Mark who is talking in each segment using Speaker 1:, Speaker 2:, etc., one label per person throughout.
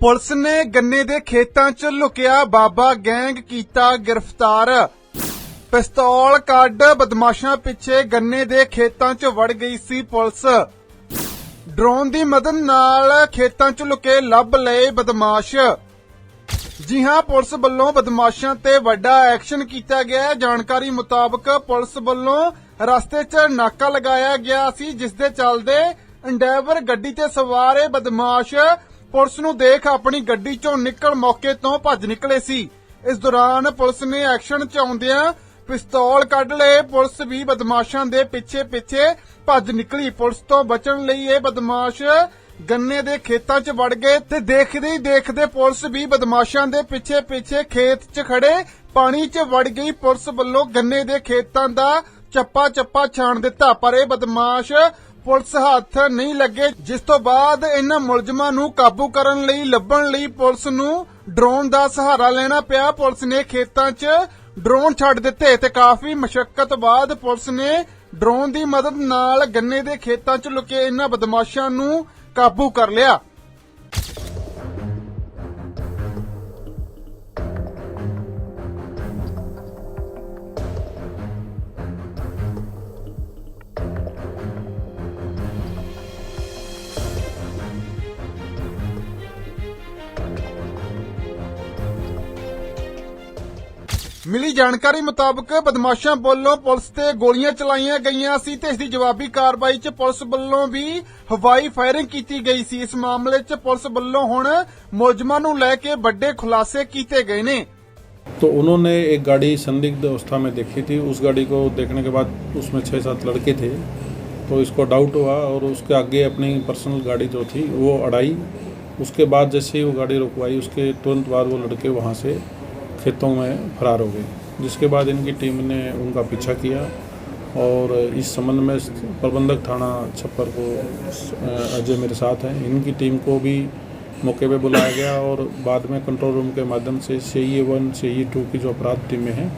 Speaker 1: Police ਨੇ ਗੰਨੇ ਦੇ ਖੇਤਾਂ 'ਚ ਲੁਕਿਆ ਬਾਬਾ ਗੈਂਗ ਕੀਤਾ ਗ੍ਰਿਫਤਾਰ। ਪਿਸਤੌਲ ਕੱਢ ਬਦਮਾਸ਼ਾਂ ਪਿੱਛੇ ਗੰਨੇ ਦੇ ਖੇਤਾਂ 'ਚ ਵੜ ਗਈ ਸੀ ਪੁਲਿਸ। ਡਰੋਨ ਦੀ ਮਦਦ ਨਾਲ ਖੇਤਾਂ 'ਚ ਲੁਕੇ ਲੱਭ ਲਏ ਬਦਮਾਸ਼। ਜੀ ਹਾਂ ਪੁਲਿਸ ਵੱਲੋਂ ਬਦਮਾਸ਼ਾਂ ਤੇ ਵੱਡਾ ਐਕਸ਼ਨ ਕੀਤਾ ਗਿਆ, ਜਾਣਕਾਰੀ ਮੁਤਾਬਕ ਪੁਲਿਸ ਵੱਲੋਂ ਰਸਤੇ 'ਚ ਨਾਕਾ ਲਗਾਇਆ ਗਿਆ ਸੀ, ਜਿਸ ਦੇ ਚੱਲਦੇ ਇੰਡੈਵਰ ਗੱਡੀ ਤੇ ਸਵਾਰ ਇਹ ਬਦਮਾਸ਼ ਪੁਲਿਸ ਨੂੰ ਦੇਖ ਆਪਣੀ ਗੱਡੀ 'ਚੋਂ ਨਿਕਲ ਮੌਕੇ ਤੋਂ ਭੱਜ ਨਿਕਲੇ ਸੀ। ਇਸ ਦੌਰਾਨ ਪੁਲਿਸ ਨੇ ਐਕਸ਼ਨ 'ਚ ਆਉਂਦਿਆਂ ਪਿਸਤੌਲ ਕੱਢ ਲਏ। ਪੁਲਿਸ ਵੀ ਬਦਮਾਸ਼ਾਂ ਦੇ ਪਿੱਛੇ ਪਿੱਛੇ ਭੱਜ ਨਿਕਲੀ। ਪੁਲਿਸ ਤੋਂ ਬਚਣ ਲਈ ਇਹ ਬਦਮਾਸ਼ ਗੰਨੇ ਦੇ ਖੇਤਾਂ 'ਚ ਵੜ ਗਏ ਤੇ ਦੇਖਦੇ ਹੀ ਦੇਖਦੇ ਪੁਲਿਸ ਵੀ ਬਦਮਾਸ਼ਾਂ ਦੇ ਪਿੱਛੇ ਪਿੱਛੇ ਖੇਤ 'ਚ ਖੜੇ। ਪਾਣੀ 'ਚ ਵੜ ਗਈ। ਪੁਲਿਸ ਵੱਲੋਂ ਗੰਨੇ ਦੇ ਖੇਤਾਂ ਦਾ ਚੱਪਾ ਚੱਪਾ ਛਾਣ ਦਿੱਤਾ। ਪਰ ਇਹ ਬਦਮਾਸ਼ ਪੁਲਿਸ ਹੱਥ ਨਹੀਂ ਲੱਗੇ, ਜਿਸ ਤੋਂ ਬਾਅਦ ਇਹਨਾਂ ਮੁਲਜ਼ਮਾਂ ਨੂੰ ਕਾਬੂ ਕਰਨ ਲਈ ਲੱਭਣ ਲਈ ਪੁਲਿਸ ਨੂੰ ਡਰੋਨ ਦਾ ਸਹਾਰਾ ਲੈਣਾ ਪਿਆ। ਪੁਲਿਸ ਨੇ ਖੇਤਾਂ 'ਚ ਡਰੋਨ ਛੱਡ ਦਿੱਤੇ ਤੇ ਕਾਫੀ ਮਸ਼ਕਤ ਬਾਅਦ ਪੁਲਿਸ ਨੇ ਡਰੋਨ ਦੀ ਮਦਦ ਨਾਲ ਗੰਨੇ ਦੇ ਖੇਤਾਂ 'ਚ ਲੁਕੇ ਇਹਨਾਂ ਬਦਮਾਸ਼ਾਂ ਨੂੰ ਕਾਬੂ ਕਰ ਲਿਆ। ਮਿਲੀ ਜਾਣਕਾਰੀ ਮੁਤਾਬਕ ਬਦਮਾਸ਼ਾਂ ਵੱਲੋਂ ਪੁਲਿਸ ਤੇ ਗੋਲੀਆਂ ਚਲਾਈਆਂ ਗਈਆਂ ਸੀ ਤੇ ਇਸ ਦੀ ਜਵਾਬੀ ਕਾਰਵਾਈ 'ਚ ਪੁਲਿਸ ਵੱਲੋਂ ਵੀ ਹਵਾਈ ਫਾਇਰਿੰਗ ਕੀਤੀ ਗਈ ਸੀ ਇਸ ਮਾਮਲੇ 'ਚ ਪੁਲਿਸ ਵੱਲੋਂ ਹੁਣ ਮੁਲਜ਼ਮਾਂ ਨੂੰ ਲੈ ਕੇ ਵੱਡੇ ਖੁਲਾਸੇ ਕੀਤੇ ਗਏ ਨੇ
Speaker 2: तो उन्होंने एक गाड़ी संदिग्ध अवस्था में देखी थी उस गाड़ी को देखने के बाद उसमें छः सात लड़के थे तो इसको डाउट हुआ और उसके आगे अपनी पर्सनल गाड़ी जो थी वो अड़ाई उसके बाद जैसे ही वो गाड़ी रुकवाई उसके तुरंत बाद वो लड़के वहाँ से खेतों में फरार हो गए। जिसके बाद इनकी टीम ने उनका पीछा किया और इस संबंध में प्रबंधक थाना छप्पर को अजय मेरे साथ हैं। इनकी टीम को भी मौके पे बुलाया गया और बाद में कंट्रोल रूम के माध्यम से सी E one C E to की जो अपराध टीमें हैं,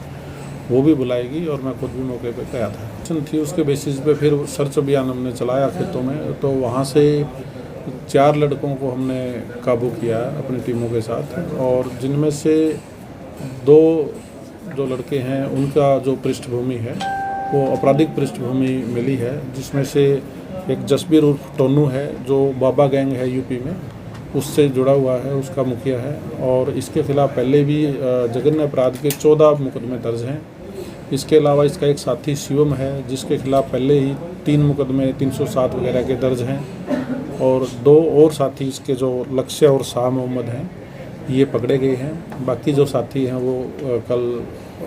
Speaker 2: वो भी बुलाएगी और मैं खुद भी मौके पे गया था। एक्शन थी उसके बेसिस पे फिर सर्च अभियान हमने चलाया खेतों में तो वहाँ से चार लड़कों को हमने काबू किया अपनी टीमों के साथ और जिनमें से दो जो लड़के हैं, उनका जो पृष्ठभूमि है, वो आपराधिक पृष्ठभूमि मिली है, जिसमें से एक जसबीर उर्फ़ टोनू है, जो बाबा गैंग है यूपी में, उससे जुड़ा हुआ है, उसका मुखिया है, और इसके खिलाफ पहले भी जघन्य अपराध के चौदह मुकदमे दर्ज हैं। इसके अलावा इसका एक साथी शिवम है, जिसके खिलाफ पहले ही तीन मुकदमे 307 वगैरह के दर्ज हैं, और दो और साथी इसके जो लक्ष्य और शाह मोहम्मद हैं ये पकड़े गए हैं। बाकी जो साथी हैं वो कल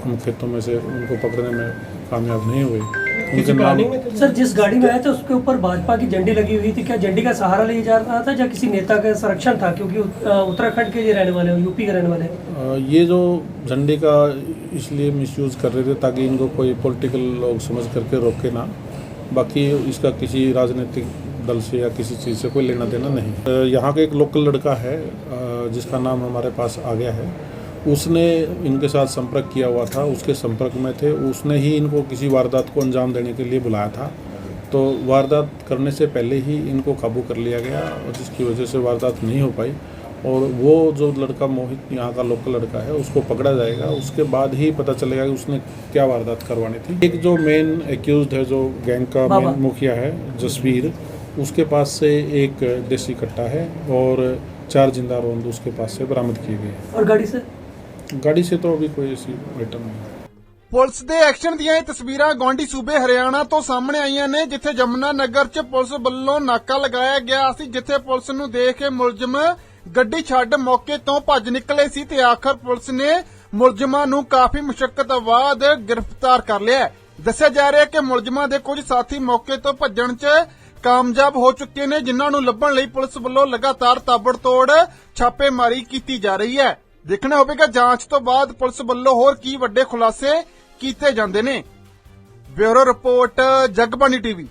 Speaker 2: हम खेतों में से उनको पकड़ने में कामयाब नहीं हुए। उनके नाम
Speaker 3: सर जिस गाड़ी में आए थे उसके ऊपर भाजपा की झंडी लगी हुई थी। क्या झंडी का सहारा लिया जा रहा था या किसी नेता का संरक्षण था? क्योंकि उत्तराखंड के ये रहने वाले हैं यूपी के रहने वाले हैं।
Speaker 2: ये जो झंडी का इसलिए मिसयूज़ कर रहे थे ताकि इनको कोई पॉलिटिकल लोग समझ करके रोके ना। बाकी इसका किसी राजनीतिक दल से या किसी चीज़ से कोई लेना देना नहीं। यहाँ का एक लोकल लड़का है जिसका नाम हमारे पास आ गया है। उसने इनके साथ संपर्क किया हुआ था उसके संपर्क में थे। उसने ही इनको किसी वारदात को अंजाम देने के लिए बुलाया था। तो वारदात करने से पहले ही इनको काबू कर लिया गया और जिसकी वजह से वारदात नहीं हो पाई। और वो जो लड़का मोहित यहाँ का लोकल लड़का है उसको पकड़ा जाएगा। उसके बाद ही पता चलेगा कि उसने क्या वारदात करवानी थी। एक जो मेन एक्यूज है जो गैंग का मेन मुखिया है जसवीर उसके पास से एक देसी कट्टा है और चार जिंदा रोंद उसके पास से बरामद किए गए हैं।
Speaker 3: और गाड़ी से
Speaker 2: गाड़ी से तो अभी कोई ऐसी आइटम नहीं है
Speaker 1: ਪੁਲਿਸ ਦੇ ਐਕਸ਼ਨ ਦੀਆਂ ਇਹ ਤਸਵੀਰਾਂ ਗਵਾਂਢੀ ਸੂਬੇ ਹਰਿਆਣਾ ਤੋਂ ਸਾਹਮਣੇ ਆਈਆਂ ਨੇ ਜਿੱਥੇ ਜਮਨਾ ਨਗਰ 'ਚ ਪੁਲਿਸ ਵੱਲੋਂ ਨਾਕਾ ਲਗਾਇਆ ਗਿਆ ਸੀ ਜਿੱਥੇ ਪੁਲਿਸ ਨੂੰ ਦੇਖ ਕੇ ਮੁਲਜ਼ਮ ਗੱਡੀ ਛੱਡ ਮੌਕੇ ਤੋਂ ਭੱਜ ਨਿਕਲੇ ਸੀ ਤੇ ਆਖਰ ਪੁਲਿਸ ਨੇ ਮੁਲਜ਼ਮਾਂ ਨੂੰ ਕਾਫੀ ਮੁਸ਼ਕਲ ਬਾਅਦ ਗ੍ਰਿਫਤਾਰ ਕਰ ਲਿਆ ਹੈ। ਦੱਸਿਆ ਜਾ ਰਿਹਾ ਹੈ ਕਿ ਮੁਲਜ਼ਮਾਂ ਦੇ ਕੁਝ ਸਾਥੀ ਮੌਕੇ ਤੋਂ ਭੱਜਣ 'ਚ ਕਾਮਯਾਬ ਹੋ ਚੁੱਕੇ ਨੇ, ਜਿਨ੍ਹਾਂ ਨੂੰ ਲੱਭਣ ਲਈ ਪੁਲਿਸ ਵੱਲੋਂ ਲਗਾਤਾਰ ਤਾਬੜਤੋੜ ਛਾਪੇਮਾਰੀ ਕੀਤੀ ਜਾ ਰਹੀ ਹੈ। ਦੇਖਣਾ ਹੋਵੇਗਾ, ਜਾਂਚ ਤੋਂ ਬਾਅਦ ਪੁਲਿਸ ਵੱਲੋਂ ਹੋਰ ਕੀ ਵੱਡੇ ਖੁਲਾਸੇ ਕੀਤੇ ਜਾਂਦੇ ਨੇ। Bureau report, Jagbani TV.